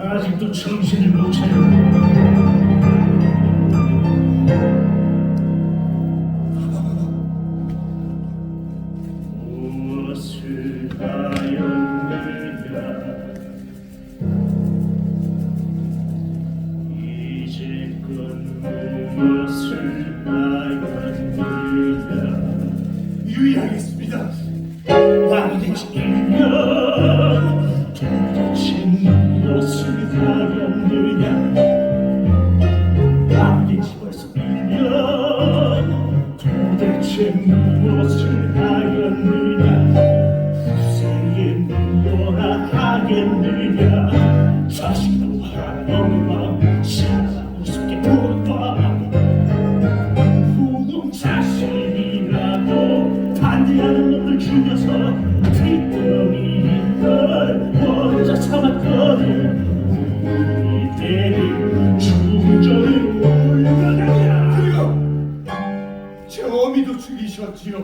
아직도 정신을 못 차려. 무엇을 이제껏 무엇을 하였느냐 후세에 뭐라 하겠느냐 자식도 하나님과 시아가 우습게 못봐하고 후궁 자식이라도 반대하는 놈들 죽여서 뒷덩이 걸 혼자 참았거든 우리 때는 죽이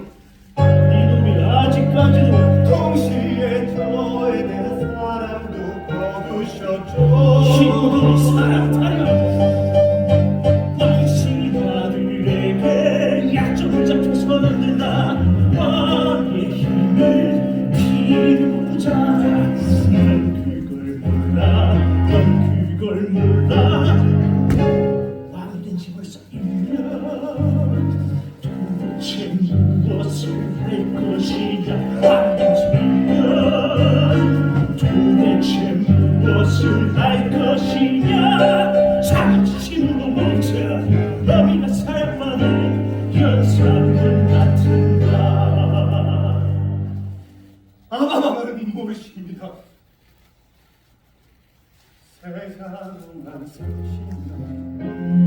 1년 도대체 무엇을 할 것이냐 자칭으로 멈춰 너희가 사랑받은 현상은 같은가 아마마는 모르십니다. 세상만 사신다.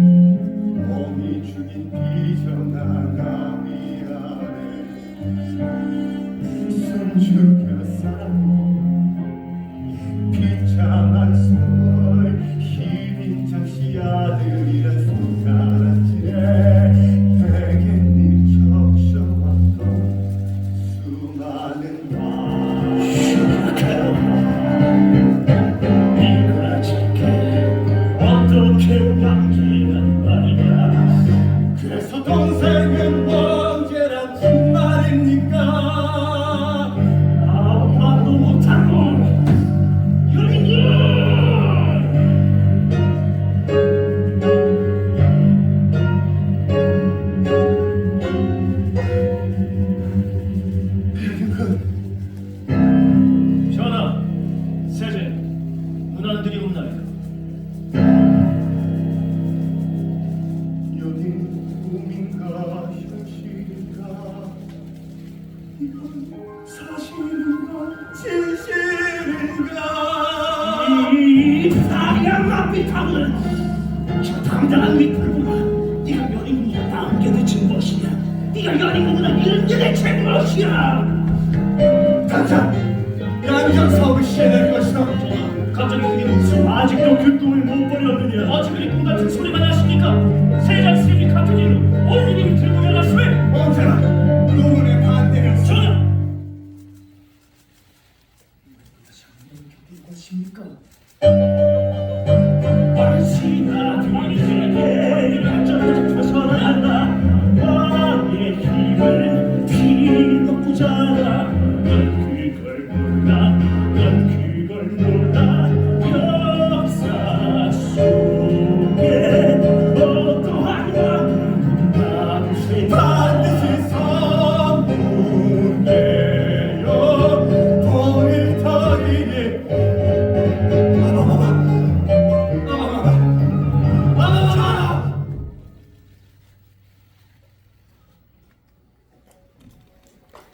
이 다양한 밑함은 저 당당한 밑불구나 네가 연인군이라 남게 대체 무엇이냐 네가 이런 게 대체 무엇이야 당장 양정 사업을 시행할 것이다 갑자기 그게 무슨 아직도 그 꿈을 못 버렸느냐 어찌 그리 꿈 같은 소리만 하십니까 세상 세계 같은 일로 올리님이 들고 나갔으면 언제나 노문의 반대를 전하 것입니까 왕신아